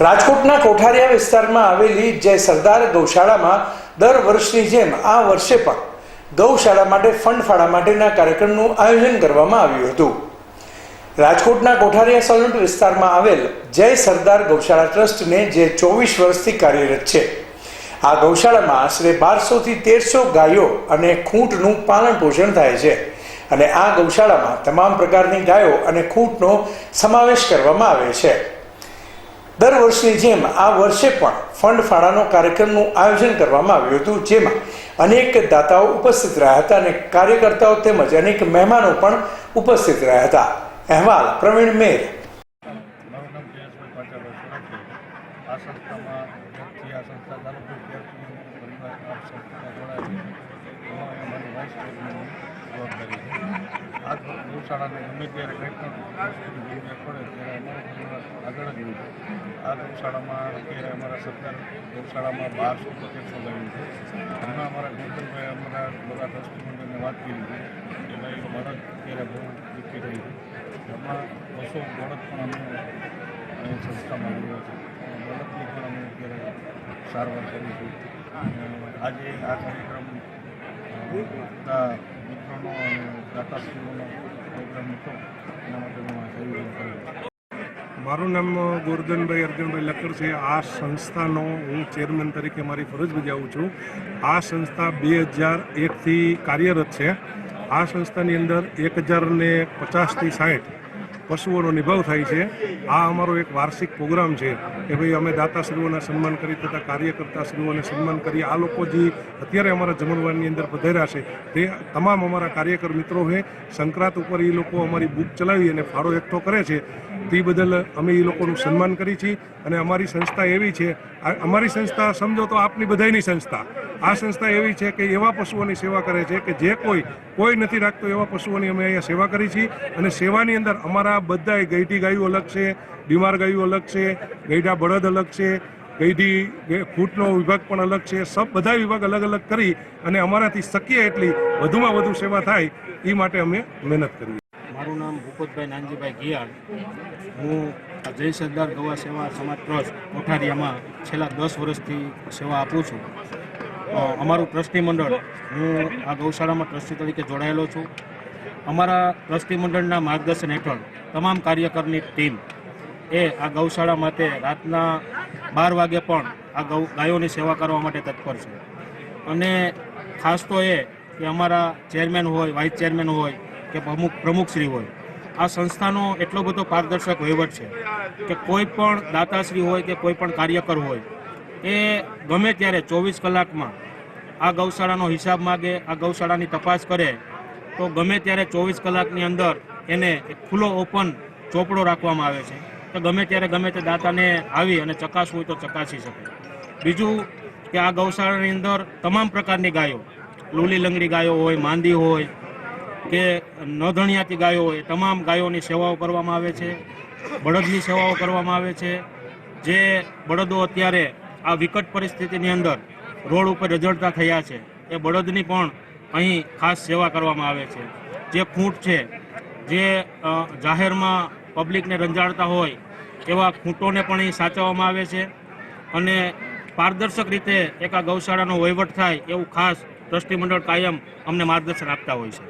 રાજકોટના કોઠારિયા વિસ્તારમાં આવેલી જય સરદાર ગૌશાળામાં દર વર્ષની જેમ આ વર્ષે પણ ગૌશાળા માટે ફંડ ફાળા માટેના કાર્યક્રમનું આયોજન કરવામાં આવ્યું હતું. રાજકોટના કોઠારિયા સોલંટ વિસ્તારમાં આવેલ જય સરદાર ગૌશાળા ટ્રસ્ટને જે ચોવીસ વર્ષથી કાર્યરત છે. આ ગૌશાળામાં આશરે બારસોથી તેરસો ગાયો અને ખૂંટનું પાલન પોષણ થાય છે અને આ ગૌશાળામાં તમામ પ્રકારની ગાયો અને ખૂંટનો સમાવેશ કરવામાં આવે છે. દર વર્ષની જેમ આ વર્ષે પણ ફંડ ફાળાનો કાર્યક્રમનું આયોજન કરવામાં આવ્યું હતું, જેમાં અનેક દાતાઓ ઉપસ્થિત રહ્યા હતા અને કાર્યકર્તાઓ તેમજ અનેક મહેમાનો પણ ઉપસ્થિત રહ્યા હતા. અહેવાલ પ્રવીણ મેર. આ ગૌશાળાને ગમે ત્યારે કંઈ પણ પડે, ત્યારે આગળ જ આ ગૌશાળામાં અત્યારે અમારા સરકાર ગૌશાળામાં બારસો પ્રોજેક્ટ ગાયું છે. હમણાં અમારા ગૌતમભાઈ અમારા બધા ટ્રસ્ટી મંડળને વાત કરી છે કે ભાઈ બળદ અત્યારે બહુ દુઃખી રહી છે. એમાં બસો બળદ પણ અમે સંસ્થામાં આવ્યો છે. બળદની પણ અમે અત્યારે સારવાર કરી છે. આજે આ કાર્યક્રમ બધા મિત્રોનો અને દાતાશ્રીઓનો પ્રોગ્રામ હતો, એના માટે હું આયોજન કર્યું. મારું નામ ગોરધનભાઈ અર્જુનભાઈ લકર છે. આ સંસ્થાનો હું ચેરમેન તરીકે મારી ફરજ બજાવું છું. આ સંસ્થા બે હજાર એકથી કાર્યરત છે. આ સંસ્થાની અંદર એક હજારને પચાસથી સાઠ પશુઓનો નિભાવ થાય છે. આ અમારો એક વાર્ષિક પ્રોગ્રામ છે કે ભાઈ અમે દાતાશ્રીઓના સન્માન કરી તથા કાર્યકર્તાશ્રીઓને સન્માન કરી આ લોકો જે અત્યારે અમારા જમણવારની અંદર પધાર્યા છે તે તમામ અમારા કાર્યકર મિત્રો છે સંક્રાંત ઉપર એ લોકો અમારી બુક ચલાવી અને ફાળો એકઠો કરે છે. તે બદલ અમે એ લોકોનું સન્માન કરી છીએ અને અમારી સંસ્થા એવી છે. અમારી સંસ્થા સમજો તો આપની બધાયની સંસ્થા. આ સંસ્થા એવી છે કે એવા પશુઓની સેવા કરે છે કે જે કોઈ કોઈ નથી રાખતો એવા પશુઓની અમે અહીંયા સેવા કરી છીએ. અને સેવાની અંદર અમારા બધાય ગઈઢી ગાયો અલગ છે, બીમાર ગાયો અલગ છે ગઈઢા બળદ અલગ છે ગઈઢી ફૂટનો વિભાગ પણ અલગ છે. સબ બધા વિભાગ અલગ અલગ કરી અને અમારાથી શક્ય એટલી વધુમાં વધુ સેવા થાય એ માટે અમે મહેનત કરીએ મારું નામ ભૂપતભાઈ નાનજીભાઈ ગિયાળ હું જય સરદાર ગવા સેવા સમાજ ટ્રસ્ટ કોઠારિયામાં છેલ્લા દસ વર્ષથી સેવા આપું છું. અમારું ટ્રસ્ટી મંડળ. હું આ ગૌશાળામાં ટ્રસ્ટી તરીકે જોડાયેલો છું. અમારા ટ્રસ્ટી મંડળના માર્ગદર્શન હેઠળ તમામ કાર્યકરની ટીમ એ આ ગૌશાળા માટે રાતના બાર વાગે પણ આ ગૌ, ગાયોની સેવા કરવા માટે તત્પર છે. અને ખાસ તો એ કે અમારા ચેરમેન હોય, વાઇસ ચેરમેન હોય કે પ્રમુખ, પ્રમુખશ્રી હોય, આ સંસ્થાનો એટલો બધો પારદર્શક વહીવટ છે કે કોઈ પણ દાતાશ્રી હોય કે કોઈ પણ કાર્યકર હોય એ ગમે ત્યારે ચોવીસ કલાકમાં આ ગૌશાળાનો હિસાબ માગે, આ ગૌશાળાની તપાસ કરે, તો ગમે ત્યારે ચોવીસ કલાકની અંદર એને ખુલ્લો ઓપન ચોપડો રાખવામાં આવે છે. તો ગમે ત્યારે ગમે તે દાતાને આવી અને ચકાસવું હોય તો ચકાસી શકે. બીજું કે આ ગૌશાળાની અંદર તમામ પ્રકારની ગાયો, લૂલી લંગડી ગાયો હોય, માંદી હોય કે નધણિયાતી ગાયો હોય, તમામ ગાયોની સેવાઓ કરવામાં આવે છે, બળદની સેવાઓ કરવામાં આવે છે. જે બળદો અત્યારે આ વિકટ પરિસ્થિતિની અંદર રોડ ઉપર રઝળતા થયા છે. એ બળદની પણ અહીં ખાસ સેવા કરવામાં આવે છે. જે ખૂંટ છે, જે જાહેરમાં પબ્લિકને રંજાડતા હોય, એવા ખૂંટોને પણ અહીં સાચવવામાં આવે છે અને પારદર્શક રીતે એક આ ગૌશાળાનો વહીવટ થાય એવું ખાસ ટ્રસ્ટી મંડળ કાયમ અમને માર્ગદર્શન આપતા હોય છે.